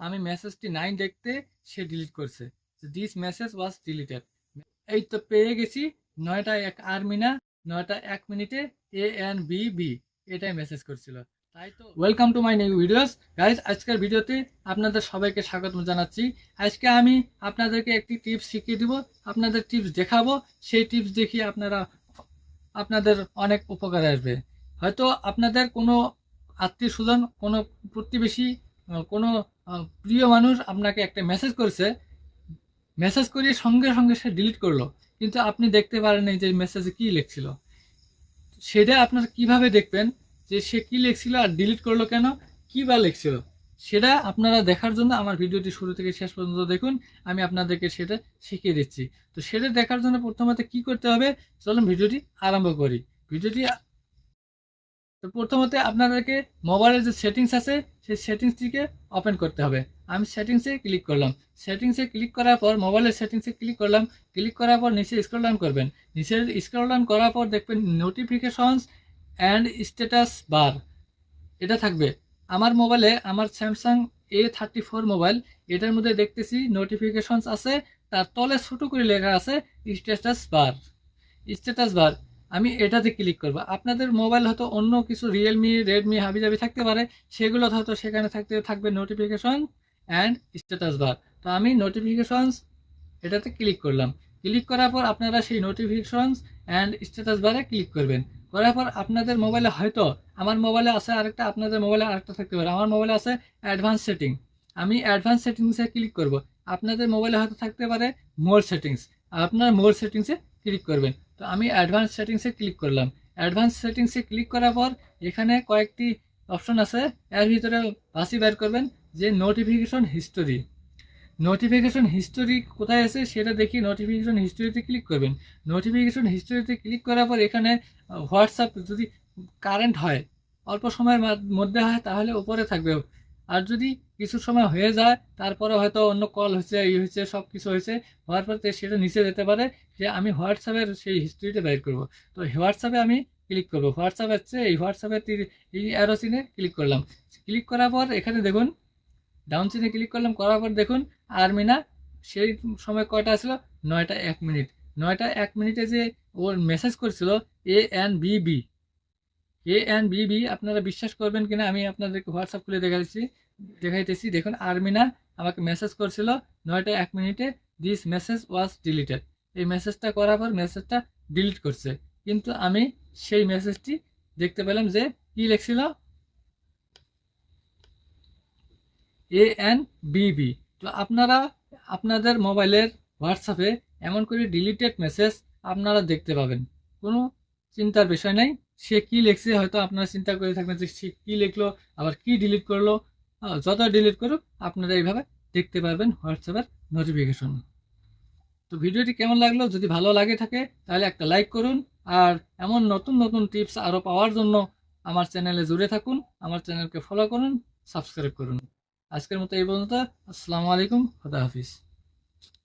আমি মেসেজটি নাইন দেখতে সে ডিলিট করছে। দিস মেসেজ ওয়াজ ডিলিটেড এই তো পেয়ে গেছি নয়টা এক আর মিনা নয়টা এক মিনিটে এ এন বি বি এটাই মেসেজ করছিল। তাই তো welcome to my new videos guys আজকের ভিডিওতে আপনাদের সবাইকে স্বাগত জানাচ্ছি। আজকে আমি আপনাদেরকে একটি টিপস শিখিয়ে দিব, আপনাদের টিপস দেখাবো, সেই টিপস দেখিয়ে আপনারা আপনাদের অনেক উপকার আসবে। হয়তো আপনাদের কোনো আত্মীয় স্বজন, কোনো প্রতিবেশী কোনো প্রিয় মানুষ আপনাকে একটা মেসেজ করেছে। মেসেজ করিয়ে সঙ্গে সঙ্গে সে ডিলিট করল। কিন্তু আপনি দেখতে পারেন যে মেসেজে কী লিখছিল। সেটা আপনারা কীভাবে দেখবেন? যে সে কি লিখছিল আর ডিলিট করল কেন? কী বা লিখছিল? সেটা আপনারা দেখার জন্য আমার ভিডিওটি শুরু থেকে শেষ পর্যন্ত দেখুন। আমি আপনাদেরকে সেটা শিখিয়ে দিচ্ছি। তো সেটা দেখার জন্য প্রথমত কি করতে হবে? চলুন ভিডিওটি আরম্ভ করি। ভিডিওটি তো প্রথমত আপনাদেরকে মোবাইলের যে সেটিংস আছে, সেই সেটিংসটিকে ওপেন করতে হবে। আমি সেটিংসে ক্লিক করলাম। সেটিংসে ক্লিক করার পর মোবাইলের সেটিংসে ক্লিক করলাম। ক্লিক করার পর নিচে স্ক্রল ডাউন করবেন। নিচে স্ক্রল ডাউন করার পর দেখবেন নোটিফিকেশনস অ্যান্ড স্ট্যাটাস বার এটা থাকবে। আমার মোবাইলে আমার Samsung A thirty four mobile এটার মধ্যে দেখতেছি নোটিফিকেশনস আছে। তার তলে ছোটো করে লেখা আছে স্ট্যাটাস বার স্ট্যাটাস বার আমি এটাতে ক্লিক করব। আপনাদের মোবাইল হয়তো অন্য কিছু রিয়েলমি রেডমি হাবি হাবিজাবি থাকতে পারে। সেগুলো হয়তো সেখানে থাকতে, থাকবে নোটিফিকেশন অ্যান্ড স্ট্যাটাস বার তো আমি নোটিফিকেশনস এটাতে ক্লিক করলাম। ক্লিক করার পর আপনারা সেই নোটিফিকেশনস অ্যান্ড স্ট্যাটাস বারে ক্লিক করবেন। করার পর আপনাদের মোবাইলে হয়তো, আমার মোবাইলে আছে আরেকটা, আপনাদের মোবাইলে আরেকটা থাকতে পারে। আমার মোবাইলে আছে অ্যাডভান্স সেটিং আমি অ্যাডভান্স সেটিংসে ক্লিক করব। আপনাদের মোবাইলে হয়তো থাকতে পারে মোর সেটিংস আপনার মোর সেটিংসে ক্লিক করবেন। তো আমি অ্যাডভান্স সেটিংসে ক্লিক করলাম। অ্যাডভান্স সেটিংসে ক্লিক করার পর এখানে কয়েকটি অপশন আছে। এর ভিতরে বাসি বের করবেন, যে নোটিফিকেশন হিস্টোরি নোটিফিকেশন হিস্টোরি কোথায় আছে সেটা দেখি নোটিফিকেশন হিস্টোরিতে ক্লিক করবেন। নোটিফিকেশন হিস্টোরিতে ক্লিক করার পর এখানে হোয়াটসঅ্যাপ যদি কারেন্ট হয়, অল্প সময়ের মধ্যে হয়, তাহলে উপরে থাকবে। আর যদি কিছু সময় হয়ে যায়, তারপরে হয়তো অন্য কল হয়েছে এই হয়েছে সব কিছু হয়েছে, হওয়ার পর সেটা নিচে যেতে পারে যে আমি হোয়াটসঅ্যাপের সেই হিস্ট্রিটা বের করব। তো হোয়াটসঅ্যাপে আমি ক্লিক করব। হোয়াটসঅ্যাপ হচ্ছে এই হোয়াটসঅ্যাপের এই অ্যারো চিনে ক্লিক করলাম। ক্লিক করার পর এখানে দেখুন ডাউন চিনে ক্লিক করলাম, করার পর দেখুন, আর্মিনা সেই সময় কয়টা ছিল নয়টা এক মিনিট। নয়টা এক মিনিটে যে ওর মেসেজ করছিল A N B B A N B B আপনারা বিশ্বাস করবেন কিনা, আমি আপনাদেরকে হোয়াটসঅ্যাপ খুলে দেখাচ্ছি দেখাইতেছি। দেখুন, আর্মিনা আমাকে মেসেজ করছিল, নয়টা এক মিনিটে দিস মেসেজ ওয়াজ ডিলিটেড এই মেসেজটা করার পর মেসেজটা ডিলিট করছে। কিন্তু আমি সেই মেসেজটি দেখতে পেলাম যে, কি লিখছিল? এ এন বিবি তো আপনারা, আপনাদের মোবাইলের হোয়াটসঅ্যাপে এমন করে ডিলিটেড মেসেজ আপনারা দেখতে পাবেন। কোনো চিন্তার বিষয় নাই। সে কি লিখছে হয়তো আপনারা চিন্তা করে থাকবেন যে সে কি লিখলো, আবার কি ডিলিট করল। যত ডিলিট করুক, আপনারা এইভাবে দেখতে পারবেন হোয়াটসঅ্যাপের নোটিফিকেশন তো ভিডিওটি কেমন লাগল? যদি ভালো লাগে থাকে, তাহলে একটা লাইক করুন। আর এমন নতুন নতুন টিপস আরও পাওয়ার জন্য আমার চ্যানেলে জুড়ে থাকুন, আমার চ্যানেলকে ফলো করুন সাবস্ক্রাইব করুন। আজকের মতো এই পর্যন্ত। আসসালামু আলাইকুম, খুদা হাফিজ।